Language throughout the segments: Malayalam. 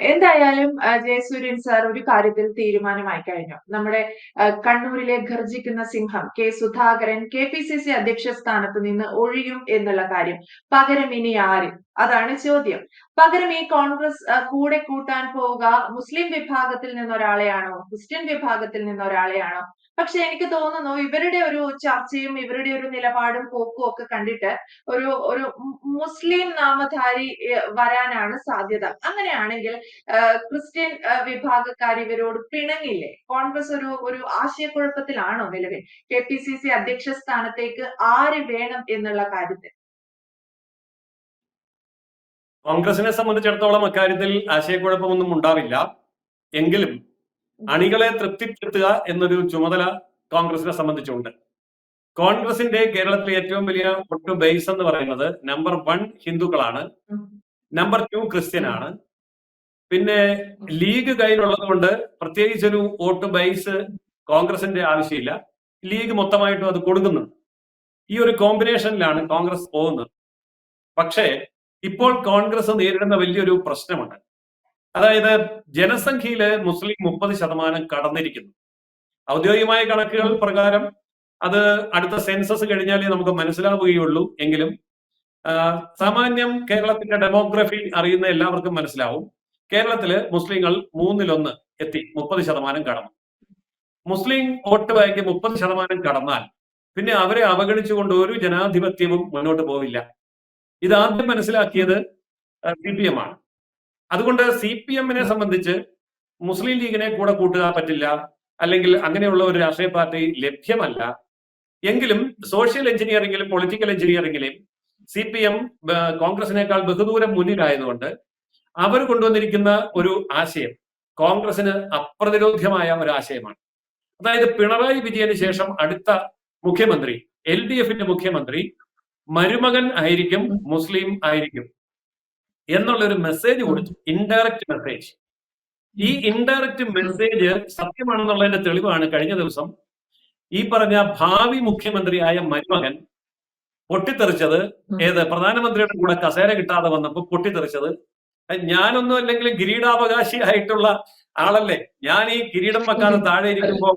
എന്തായാലും ജയസൂര്യൻ സാർ ഒരു കാര്യത്തിൽ തീരുമാനമായി കഴിഞ്ഞു നമ്മുടെ കണ്ണൂരിലെ ഗർജിക്കുന്ന സിംഹം K Sudhakaran K P C C അധ്യക്ഷ സ്ഥാനത്ത് നിന്ന് ഒഴിയും എന്നുള്ള കാര്യം. പകരം ഇനി ആര്? അതാണ് ചോദ്യം. പകരം ഈ കോൺഗ്രസ് കൂടെ കൂട്ടാൻ പോവുക മുസ്ലിം വിഭാഗത്തിൽ നിന്ന് ഒരാളെയാണോ ക്രിസ്ത്യൻ വിഭാഗത്തിൽ നിന്ന് ഒരാളെയാണോ പക്ഷെ എനിക്ക് തോന്നുന്നു ഇവരുടെ ഒരു ചർച്ചയും ഇവരുടെ ഒരു നിലപാടും പോക്കും ഒക്കെ കണ്ടിട്ട് ഒരു ഒരു മുസ്ലിം നാമധാരി വരാനാണ് സാധ്യത. അങ്ങനെയാണെങ്കിൽ ആ, ക്രിസ്ത്യൻ വിഭാഗക്കാർ ഇവരോട് പിണങ്ങില്ലേ? കോൺഗ്രസ് ഒരു ഒരു ആശയക്കുഴപ്പത്തിലാണോ നിലവിൽ? കെ പി സി സി അധ്യക്ഷ സ്ഥാനത്തേക്ക് ആര് വേണം എന്നുള്ള കാര്യത്തിൽ? കോൺഗ്രസിനെ സംബന്ധിച്ചിടത്തോളം അക്കാര്യത്തിൽ ആശയക്കുഴപ്പമൊന്നും ഉണ്ടാവില്ല. എങ്കിലും അണികളെ തൃപ്തിപ്പെടുത്തുക എന്നൊരു ചുമതല കോൺഗ്രസിനെ സംബന്ധിച്ചുണ്ട്. കോൺഗ്രസിന്റെ കേരളത്തിലെ ഏറ്റവും വലിയ വോട്ട് ബേസ് എന്ന് പറയുന്നത് നമ്പർ വൺ ഹിന്ദുക്കളാണ്. നമ്പർ ടു ക്രിസ്ത്യൻ ആണ് പിന്നെ ലീഗ് കയ്യിലുള്ളത് കൊണ്ട് പ്രത്യേകിച്ചൊരു വോട്ട് ബൈസ് കോൺഗ്രസിന്റെ ആവശ്യമില്ല. ലീഗ് മൊത്തമായിട്ടും അത് കൊടുക്കുന്നുണ്ട്. ഈ ഒരു കോമ്പിനേഷനിലാണ് കോൺഗ്രസ് പോകുന്നത്. പക്ഷേ ഇപ്പോൾ കോൺഗ്രസ് നേരിടുന്ന വലിയൊരു പ്രശ്നമുണ്ട്. അതായത് ജനസംഖ്യയിൽ മുസ്ലിം മുപ്പത് ശതമാനം കടന്നിരിക്കുന്നു. ഔദ്യോഗികമായ കണക്കുകൾ പ്രകാരം അത് അടുത്ത സെൻസസ് കഴിഞ്ഞാലേ നമുക്ക് മനസ്സിലാവുകയുള്ളൂ എങ്കിലും സാമാന്യം കേരളത്തിന്റെ ഡെമോഗ്രഫി അറിയുന്ന എല്ലാവർക്കും മനസ്സിലാവും. കേരളത്തിൽ മുസ്ലിങ്ങൾ മൂന്നിലൊന്ന് എത്തി മുപ്പത് ശതമാനം കടന്നു. മുസ്ലിം വോട്ട് ബാങ്ക് മുപ്പത് ശതമാനം കടന്നാൽ പിന്നെ അവരെ അവഗണിച്ചുകൊണ്ട് ഒരു ജനാധിപത്യവും മുന്നോട്ട് പോവില്ല. ഇത് ആദ്യം മനസ്സിലാക്കിയത് സി പി എം ആണ്. അതുകൊണ്ട് സി പി എമ്മിനെ സംബന്ധിച്ച് മുസ്ലിം ലീഗിനെ കൂടെ കൂട്ടുക പറ്റില്ല അല്ലെങ്കിൽ അങ്ങനെയുള്ള ഒരു രാഷ്ട്രീയ പാർട്ടി ലഭ്യമല്ല. എങ്കിലും സോഷ്യൽ എഞ്ചിനീയറിംഗിലും പൊളിറ്റിക്കൽ എഞ്ചിനീയറിംഗിലും സി പി എം കോൺഗ്രസിനേക്കാൾ ബഹുദൂരം മുന്നിലായതുകൊണ്ട് അവർ കൊണ്ടുവന്നിരിക്കുന്ന ഒരു ആശയം കോൺഗ്രസിന് അപ്രതിരോധ്യമായ ഒരു ആശയമാണ്. അതായത് പിണറായി വിജയന് ശേഷം അടുത്ത മുഖ്യമന്ത്രി എൽ ഡി എഫിന്റെ മുഖ്യമന്ത്രി മരുമകൻ ആയിരിക്കും മുസ്ലിം ആയിരിക്കും എന്നുള്ള ഒരു മെസ്സേജ് കൊടുത്തു. ഇൻഡയറക്റ്റ് മെസ്സേജ് ഈ ഇൻഡയറക്റ്റ് മെസ്സേജ് സത്യമാണെന്നുള്ളതിന്റെ തെളിവാണ് കഴിഞ്ഞ ദിവസം ഈ പറഞ്ഞ ഭാവി മുഖ്യമന്ത്രിയായ മരുമകൻ പൊട്ടിത്തെറിച്ചത് ഏത്? പ്രധാനമന്ത്രിയുടെ കൂടെ കസേര കിട്ടാതെ വന്നപ്പോൾ പൊട്ടിത്തെറിച്ചത് ഞാനൊന്നും അല്ലെങ്കിൽ കിരീടാവകാശി ആയിട്ടുള്ള ആളല്ലേ. ഞാൻ ഈ കിരീടം വെക്കാതെ താഴെ ഇരിക്കുമ്പോ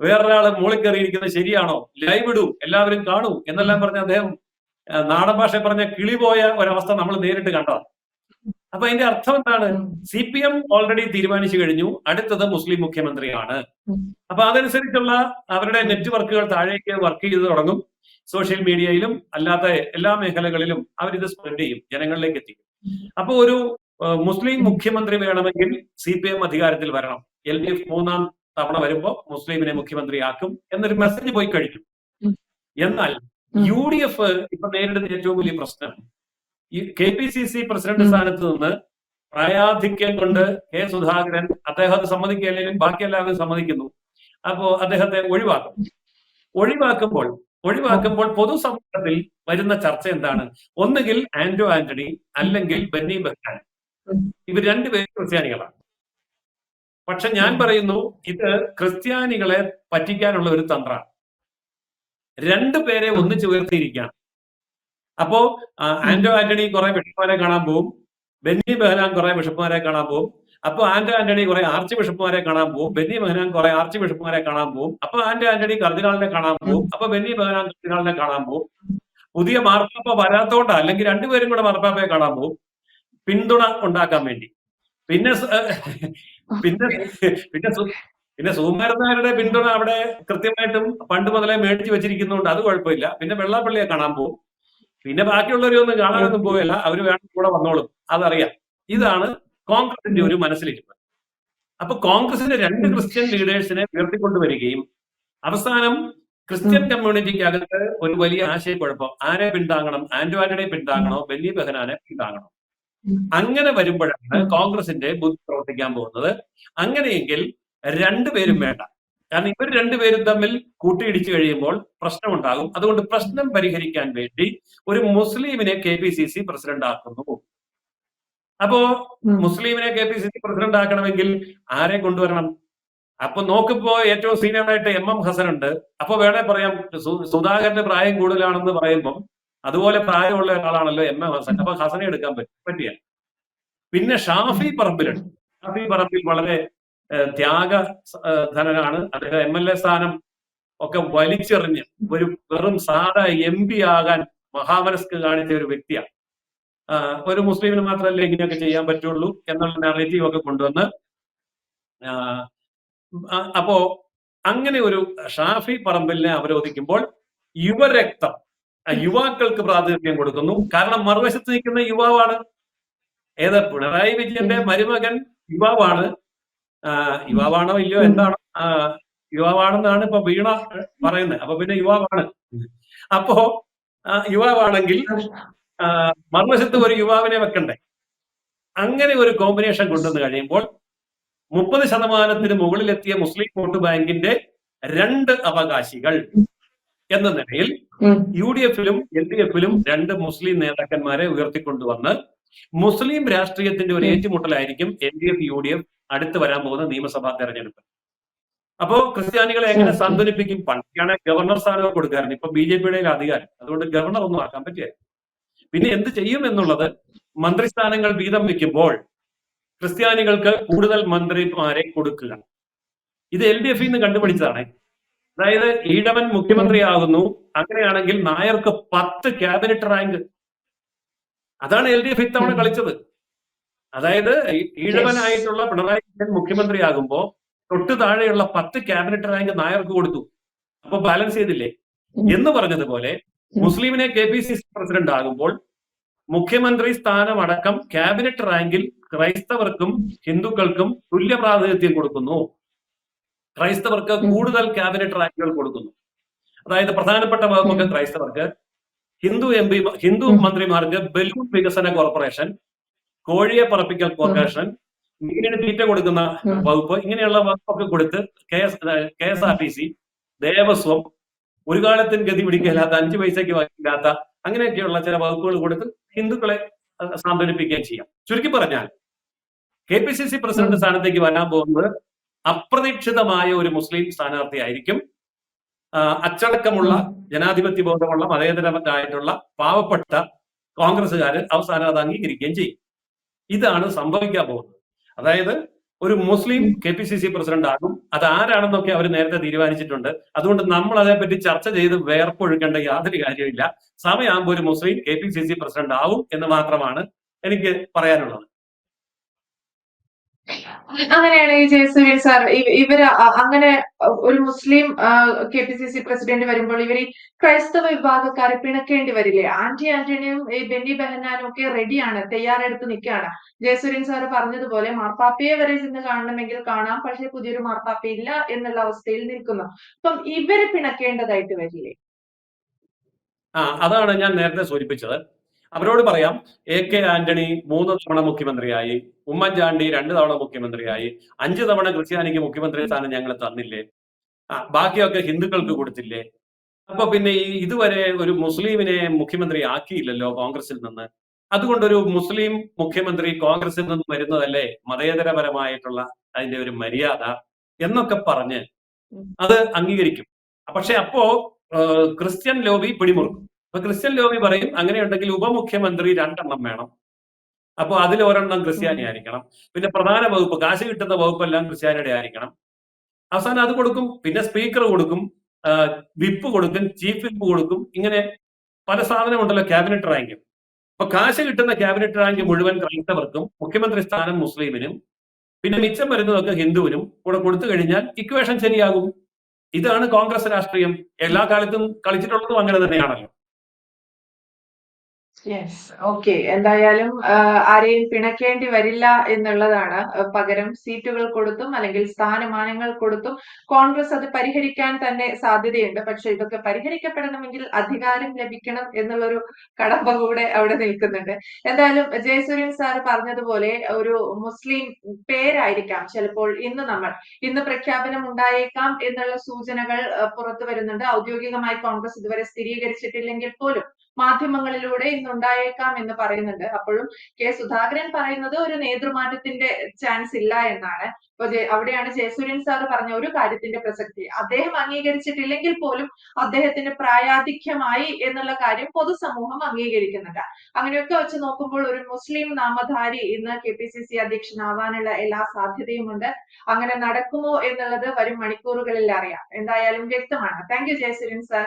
വേറൊരാൾ മുകളിൽ കയറിയിരിക്കുന്നത് ശരിയാണോ? ലൈവ് ഇടൂ എല്ലാവരും കാണൂ എന്നെല്ലാം പറഞ്ഞ അദ്ദേഹം നാടൻ ഭാഷ പറഞ്ഞ കിളി പോയ ഒരവസ്ഥ നമ്മൾ നേരിട്ട് കണ്ടതാണ് അപ്പൊ അതിന്റെ അർത്ഥം എന്താണ്? സി പി എം ഓൾറെഡി തീരുമാനിച്ചു കഴിഞ്ഞു. അടുത്തത് മുസ്ലിം മുഖ്യമന്ത്രിയാണ്. അപ്പൊ അതനുസരിച്ചുള്ള അവരുടെ നെറ്റ്വർക്കുകൾ താഴേക്ക് വർക്ക് ചെയ്ത് തുടങ്ങും. സോഷ്യൽ മീഡിയയിലും അല്ലാത്ത എല്ലാ മേഖലകളിലും അവരിത് സ്പ്രെഡ് ചെയ്യും. ജനങ്ങളിലേക്ക് എത്തിക്കും. അപ്പൊ ഒരു മുസ്ലിം മുഖ്യമന്ത്രി വേണമെങ്കിൽ സി പി എം അധികാരത്തിൽ വരണം. എൽ ഡി എഫ് മൂന്നാം തവണ വരുമ്പോ മുസ്ലിമിനെ മുഖ്യമന്ത്രിയാക്കും എന്നൊരു മെസ്സേജ് പോയി കഴിഞ്ഞു എന്നാൽ യു ഡി എഫ് ഇപ്പൊ നേരിടുന്ന ഏറ്റവും വലിയ പ്രശ്നം. ഈ K P C C president. സ്ഥാനത്ത് നിന്ന് പ്രായാധിക്യം കൊണ്ട് കെ സുധാകരൻ അദ്ദേഹത്തെ സമ്മതിക്കില്ലെങ്കിലും ബാക്കി എല്ലാവരും സമ്മതിക്കുന്നു. അപ്പോ അദ്ദേഹത്തെ ഒഴിവാക്കും. ഒഴിവാക്കുമ്പോൾ ഒഴിവാക്കുമ്പോൾ പൊതുസമൂഹത്തിൽ വരുന്ന ചർച്ച എന്താണ്? ഒന്നുകിൽ ആന്റോ ആന്റണി അല്ലെങ്കിൽ ബെന്നി ബെഹ്റാൻ. ഇവർ രണ്ടുപേരും ക്രിസ്ത്യാനികളാണ്. പക്ഷെ ഞാൻ പറയുന്നു ഇത് ക്രിസ്ത്യാനികളെ പറ്റിക്കാനുള്ള ഒരു തന്ത്രമാണ്. രണ്ടു പേരെ ഒന്നിച്ചു ഉയർത്തിയിരിക്കുകയാണ് അപ്പോ ആന്റോ ആന്റണി കുറെ ബിഷപ്പുമാരെ കാണാൻ പോകും ബെന്നി ബെഹനാൻ കുറെ ബിഷപ്പുമാരെ കാണാൻ പോകും അപ്പൊ ആന്റോ ആന്റണി കുറെ ആർച്ച് ബിഷപ്പുമാരെ കാണാൻ പോകും ബെന്നി ബഹനാൻ കുറെ ആർച്ച് ബിഷപ്പുമാരെ കാണാൻ പോകും അപ്പൊ ആന്റോ ആന്റണി കർദിനാളിനെ കാണാൻ പോകും അപ്പൊ ബെന്നി ബഹനാൻ കർദിനാളിനെ കാണാൻ പോകും പുതിയ മാർപ്പാപ്പ വരാത്തോണ്ട അല്ലെങ്കിൽ രണ്ടുപേരും കൂടെ മാർപ്പാപ്പയെ കാണാൻ പോകും പിന്തുണ ഉണ്ടാക്കാൻ വേണ്ടി. പിന്നെ പിന്നെ പിന്നെ പിന്നെ സുകുമാരനായരുടെ പിന്തുണ അവിടെ കൃത്യമായിട്ടും പണ്ട് മുതലേ മേടിച്ചു വെച്ചിരിക്കുന്നതുകൊണ്ട് അത് കുഴപ്പമില്ല. പിന്നെ വെള്ളാപ്പള്ളിയെ കാണാൻ പോകും പിന്നെ ബാക്കിയുള്ളവരൊന്നും കാണാനൊന്നും പോവില്ല അവർ വേണം കൂടെ വന്നോളും. അതറിയാം. ഇതാണ് കോൺഗ്രസിന്റെ ഒരു മനസ്സിലിരിക്കുന്നത് അപ്പൊ കോൺഗ്രസിന്റെ രണ്ട് ക്രിസ്ത്യൻ ലീഡേഴ്സിനെ ഉയർത്തിക്കൊണ്ടുവരികയും അവസാനം ക്രിസ്ത്യൻ കമ്മ്യൂണിറ്റിക്ക് അകത്ത് ഒരു വലിയ ആശയക്കുഴപ്പം. ആരെ പിന്താങ്ങണം? ആന്റോ ആന്റണിയെ പിന്താങ്ങണോ? ബെന്നി ബെഹനാനെ പിന്താങ്ങണോ? അങ്ങനെ വരുമ്പോഴാണ് കോൺഗ്രസിന്റെ ബുദ്ധി പ്രവർത്തിക്കാൻ പോകുന്നത്. അങ്ങനെയെങ്കിൽ രണ്ടുപേരും വേണ്ട. കാരണം ഇവർ രണ്ടുപേരും തമ്മിൽ കൂട്ടിയിടിച്ചു കഴിയുമ്പോൾ പ്രശ്നമുണ്ടാകും. അതുകൊണ്ട് പ്രശ്നം പരിഹരിക്കാൻ വേണ്ടി ഒരു മുസ്ലിമിനെ K P C C president ആക്കുന്നു അപ്പോ മുസ്ലിമിനെ K P C C president ആക്കണമെങ്കിൽ ആരെ കൊണ്ടുവരണം? അപ്പൊ നോക്കിപ്പോ ഏറ്റവും സീനിയറായിട്ട് എം എം ഹസൻ ഉണ്ട്. അപ്പൊ വേണേ പറയാം സുധാകരന്റെ പ്രായം കൂടുതലാണെന്ന് പറയുമ്പോൾ അതുപോലെ പ്രായമുള്ള ഒരാളാണല്ലോ എം എം ഹസൻ. അപ്പൊ ഹസനെ എടുക്കാൻ പറ്റും പറ്റിയ. പിന്നെ ഷാഫി പറമ്പിലുണ്ട്. ഷാഫി പറമ്പിൽ വളരെ ത്യാഗ ധനനാണ്. അദ്ദേഹം എം എൽ എ സ്ഥാനം ഒക്കെ വലിച്ചെറിഞ്ഞ് ഒരു വെറും സാധാ എം പി ആകാൻ മഹാമനസ്ക് കാണിച്ച ഒരു വ്യക്തിയാണ്. ഒരു മുസ്ലിമിന് മാത്രമല്ലേ ഇങ്ങനെയൊക്കെ ചെയ്യാൻ പറ്റുള്ളൂ എന്നുള്ള നെറേറ്റീവ് ഒക്കെ കൊണ്ടുവന്ന് അപ്പോ അങ്ങനെ ഒരു ഷാഫി പറമ്പലിനെ അവരോധിക്കുമ്പോൾ യുവരക്തം യുവാക്കൾക്ക് പ്രാതിനിധ്യം കൊടുക്കുന്നു. കാരണം മറുവശത്ത് നിൽക്കുന്ന യുവാവാണ്. ഏത് പിണറായി വിജയന്റെ മരുമകൻ യുവാവാണ്. യുവാവാണോ ഇല്ലയോ എന്താണ് യുവാവാണെന്നാണ് ഇപ്പൊ വീണ പറയുന്നത്. അപ്പൊ പിന്നെ യുവാവാണ്. അപ്പോ യുവാവാണെങ്കിൽ മറുവശത്ത് ഒരു യുവാവിനെ വെക്കണ്ടേ? അങ്ങനെ ഒരു കോമ്പിനേഷൻ കൊണ്ടുവന്ന് കഴിയുമ്പോൾ മുപ്പത് ശതമാനത്തിന് മുകളിലെത്തിയ മുസ്ലിം വോട്ട് ബാങ്കിന്റെ രണ്ട് അവകാശികൾ എന്ന നിലയിൽ. യു ഡി എഫിലും എൽ ഡി എഫിലും രണ്ട് മുസ്ലിം നേതാക്കന്മാരെ ഉയർത്തിക്കൊണ്ടുവന്ന് മുസ്ലിം രാഷ്ട്രീയത്തിന്റെ ഒരു ഏറ്റുമുട്ടലായിരിക്കും L D F U D F അടുത്ത് വരാൻ പോകുന്ന നിയമസഭാ തെരഞ്ഞെടുപ്പ്. അപ്പോ ക്രിസ്ത്യാനികളെ എങ്ങനെ സന്തുലിപ്പിക്കും സാന്ത്വനിപ്പിക്കും? പണ്ടൊക്കെയാണ് ഗവർണർ സ്ഥാനം കൊടുക്കാറുണ്ട്. ഇപ്പൊ ബി ജെ പിയുടെ അധികാരം. അതുകൊണ്ട് ഗവർണർ ഒന്നും ആക്കാൻ പറ്റില്ല. പിന്നെ എന്ത് ചെയ്യും എന്നുള്ളത് മന്ത്രിസ്ഥാനങ്ങൾ വീതം വെക്കുമ്പോൾ ക്രിസ്ത്യാനികൾക്ക് കൂടുതൽ മന്ത്രിമാരെ കൊടുക്കുക. ഇത് എൽ ഡി എഫിൽ നിന്ന് കണ്ടുപിടിച്ചതാണ്. അതായത് ഈഴവൻ മുഖ്യമന്ത്രിയാകുന്നു. അങ്ങനെയാണെങ്കിൽ നായർക്ക് പത്ത് ക്യാബിനറ്റ് റാങ്ക്. അതാണ് എൽ ഡി എഫ് ഇത്തവണ കളിച്ചത്. അതായത് ഈഴവനായിട്ടുള്ള പിണറായി വിജയൻ മുഖ്യമന്ത്രിയാകുമ്പോ തൊട്ട് താഴെയുള്ള പത്ത് ക്യാബിനറ്റ് റാങ്ക് നായർക്ക് കൊടുത്തു. അപ്പൊ ബാലൻസ് ചെയ്തില്ലേ? എന്ന് പറഞ്ഞതുപോലെ മുസ്ലിമിനെ K P C C president ആകുമ്പോൾ മുഖ്യമന്ത്രി സ്ഥാനം അടക്കം ക്യാബിനറ്റ് റാങ്കിൽ ക്രൈസ്തവർക്കും ഹിന്ദുക്കൾക്കും തുല്യ പ്രാതിനിധ്യം കൊടുക്കുന്നു. ക്രൈസ്തവർക്ക് കൂടുതൽ ക്യാബിനറ്റ് റാങ്കുകൾ കൊടുക്കുന്നു. അതായത് പ്രധാനപ്പെട്ട വകുപ്പൊക്കെ ക്രൈസ്തവർക്ക് ഹിന്ദു എം പി ഹിന്ദു. മന്ത്രിമാർക്ക് ബലൂൺ വികസന കോർപ്പറേഷൻ കോഴിയെ പറപ്പിക്കൽ കോർപ്പറേഷൻ മീനിന് തീറ്റ കൊടുക്കുന്ന വകുപ്പ് ഇങ്ങനെയുള്ള വകുപ്പൊക്കെ കൊടുത്ത് K S K S R T C Devaswom ഒരു കാലത്തും ഗതി പിടിക്കില്ലാത്ത അഞ്ചു പൈസയ്ക്ക് വാങ്ങില്ലാത്ത അങ്ങനെയൊക്കെയുള്ള ചില വകുപ്പുകൾ കൊടുത്ത് ഹിന്ദുക്കളെ സാന്ത്വനിപ്പിക്കുകയും ചെയ്യാം. ചുരുക്കി പറഞ്ഞാൽ K P C C president സ്ഥാനത്തേക്ക് വരാൻ പോകുന്നത് അപ്രതീക്ഷിതമായ ഒരു മുസ്ലിം സ്ഥാനാർത്ഥി ആയിരിക്കും അച്ചടക്കമുള്ള ജനാധിപത്യ ബോധമുള്ള മതേതരമായിട്ടുള്ള പാവപ്പെട്ട കോൺഗ്രസ്സുകാർ അവസാനം അത് അംഗീകരിക്കുകയും ചെയ്യും. ഇതാണ് സംഭവിക്കാൻ പോകുന്നത്. അതായത് ഒരു മുസ്ലിം K P C C president ആകും. അത് ആരാണെന്നൊക്കെ അവർ നേരത്തെ തീരുമാനിച്ചിട്ടുണ്ട്. അതുകൊണ്ട് നമ്മൾ അതേപ്പറ്റി ചർച്ച ചെയ്ത് വേർപ്പൊഴുക്കേണ്ട യാതൊരു കാര്യമില്ല സമയമാകുമ്പോൾ ഒരു മുസ്ലിം K P C C president ആവും എന്ന് മാത്രമാണ് എനിക്ക് പറയാനുള്ളത്. അങ്ങനെയാണെങ്കിൽ ജയസൂര്യൻ സാർ. ഇവർ അങ്ങനെ ഒരു മുസ്ലിം K P C C president വരുമ്പോൾ ഇവർ ഈ ക്രൈസ്തവ വിഭാഗക്കാരെ പിണക്കേണ്ടി വരില്ലേ? ആന്റി ആന്റണിയും ഈ ബെന്നി ബെഹനാനും ഒക്കെ റെഡിയാണ് തയ്യാറെടുത്ത് നിൽക്കുകയാണ്. ജയസൂര്യൻ സാർ പറഞ്ഞതുപോലെ മാർപ്പാപ്പയെ വരെ ചെന്ന് കാണണമെങ്കിൽ കാണാം പക്ഷെ പുതിയൊരു മാർപ്പാപ്പ ഇല്ല എന്നുള്ള അവസ്ഥയിൽ നിൽക്കുന്നു. അപ്പം ഇവർ പിണക്കേണ്ടതായിട്ട് വരില്ലേ? ആ അതാണ് ഞാൻ നേരത്തെ സൂചിപ്പിച്ചത്. അവരോട് പറയാം എ കെ ആന്റണി മൂന്ന് തവണ മുഖ്യമന്ത്രിയായി ഉമ്മൻചാണ്ടി രണ്ട് തവണ മുഖ്യമന്ത്രിയായി അഞ്ച് തവണ ക്രിസ്ത്യാനിക്ക് മുഖ്യമന്ത്രി സ്ഥാനം ഞങ്ങൾ തന്നില്ലേ? ബാക്കിയൊക്കെ ഹിന്ദുക്കൾക്ക് കൊടുത്തില്ലേ? അപ്പൊ പിന്നെ ഈ ഇതുവരെ ഒരു മുസ്ലിമിനെ മുഖ്യമന്ത്രി ആക്കിയില്ലല്ലോ കോൺഗ്രസിൽ നിന്ന്? അതുകൊണ്ട് ഒരു മുസ്ലിം മുഖ്യമന്ത്രി കോൺഗ്രസിൽ നിന്ന് വരുന്നതല്ലേ മതേതരപരമായിട്ടുള്ള അതിന്റെ ഒരു മര്യാദ എന്നൊക്കെ പറഞ്ഞ് അത് അംഗീകരിക്കും. പക്ഷെ അപ്പോ ക്രിസ്ത്യൻ ലോബി പിടിമുറുക്കും. അപ്പൊ ക്രിസ്ത്യൻ ലോബി പറയും അങ്ങനെയുണ്ടെങ്കിൽ ഉപമുഖ്യമന്ത്രി രണ്ടെണ്ണം വേണം. അപ്പൊ അതിൽ ഒരെണ്ണം ക്രിസ്ത്യാനി ആയിരിക്കണം പിന്നെ പ്രധാന വകുപ്പ് കാശ് കിട്ടുന്ന വകുപ്പെല്ലാം ക്രിസ്ത്യാനിയുടെ ആയിരിക്കണം അവസാനം അത് കൊടുക്കും പിന്നെ സ്പീക്കർ കൊടുക്കും വിപ്പ് കൊടുക്കും ചീഫ് വിപ്പ് കൊടുക്കും ഇങ്ങനെ പല സാധനമുണ്ടല്ലോ ക്യാബിനറ്റ് റാങ്ക്. അപ്പൊ കാശ് കിട്ടുന്ന ക്യാബിനറ്റ് റാങ്ക് മുഴുവൻ ക്രൈസ്തവർക്കും മുഖ്യമന്ത്രി സ്ഥാനം മുസ്ലിമിനും പിന്നെ മിച്ചം വരുന്നതൊക്കെ ഹിന്ദുവിനും കൂടെ കൊടുത്തു കഴിഞ്ഞാൽ ഇക്വേഷൻ ശരിയാകും. ഇതാണ് കോൺഗ്രസ് രാഷ്ട്രീയം. എല്ലാ കാലത്തും കളിച്ചിട്ടുള്ളതും അങ്ങനെ തന്നെയാണല്ലോ. യെസ് ഓക്കെ എന്തായാലും ആരെയും പിണക്കേണ്ടി വരില്ല എന്നുള്ളതാണ്. പകരം സീറ്റുകൾ കൊടുത്തും അല്ലെങ്കിൽ സ്ഥാനമാനങ്ങൾ കൊടുത്തും കോൺഗ്രസ് അത് പരിഹരിക്കാൻ തന്നെ സാധ്യതയുണ്ട്. പക്ഷെ ഇതൊക്കെ പരിഹരിക്കപ്പെടണമെങ്കിൽ അധികാരം ലഭിക്കണം എന്നുള്ളൊരു കടമ്പ കൂടെ അവിടെ നിൽക്കുന്നുണ്ട്. എന്തായാലും ജയസൂര്യൻ സാർ പറഞ്ഞതുപോലെ ഒരു മുസ്ലിം പേരായിരിക്കാം ചിലപ്പോൾ ഇന്ന് നമ്മൾ. ഇന്ന് പ്രഖ്യാപനം ഉണ്ടായേക്കാം എന്നുള്ള സൂചനകൾ പുറത്തു വരുന്നുണ്ട്. ഔദ്യോഗികമായി കോൺഗ്രസ് ഇതുവരെ സ്ഥിരീകരിച്ചിട്ടില്ലെങ്കിൽ പോലും മാധ്യമങ്ങളിലൂടെ ഇന്നുണ്ടായേക്കാം എന്ന് പറയുന്നുണ്ട്. അപ്പോഴും കെ സുധാകരൻ പറയുന്നത് ഒരു നേതൃമാറ്റത്തിന്റെ ചാൻസ് ഇല്ല എന്നാണ്. ഇപ്പൊ അവിടെയാണ് ജയസൂര്യൻ സാർ പറഞ്ഞ ഒരു കാര്യത്തിന്റെ പ്രസക്തി. അദ്ദേഹം അംഗീകരിച്ചിട്ടില്ലെങ്കിൽ പോലും അദ്ദേഹത്തിന് പ്രായാധിക്യമായി എന്നുള്ള കാര്യം പൊതുസമൂഹം അംഗീകരിക്കുന്നുണ്ട് അങ്ങനെയൊക്കെ വെച്ച് നോക്കുമ്പോൾ ഒരു മുസ്ലിം നാമധാരി ഇന്ന് കെ പി സി സി അധ്യക്ഷനാവാനുള്ള എല്ലാ സാധ്യതയുമുണ്ട്. അങ്ങനെ നടക്കുമോ എന്നുള്ളത് വരും മണിക്കൂറുകളിൽ അറിയാം. എന്തായാലും വ്യക്തമാണ്. Thank you Jayasuryan sir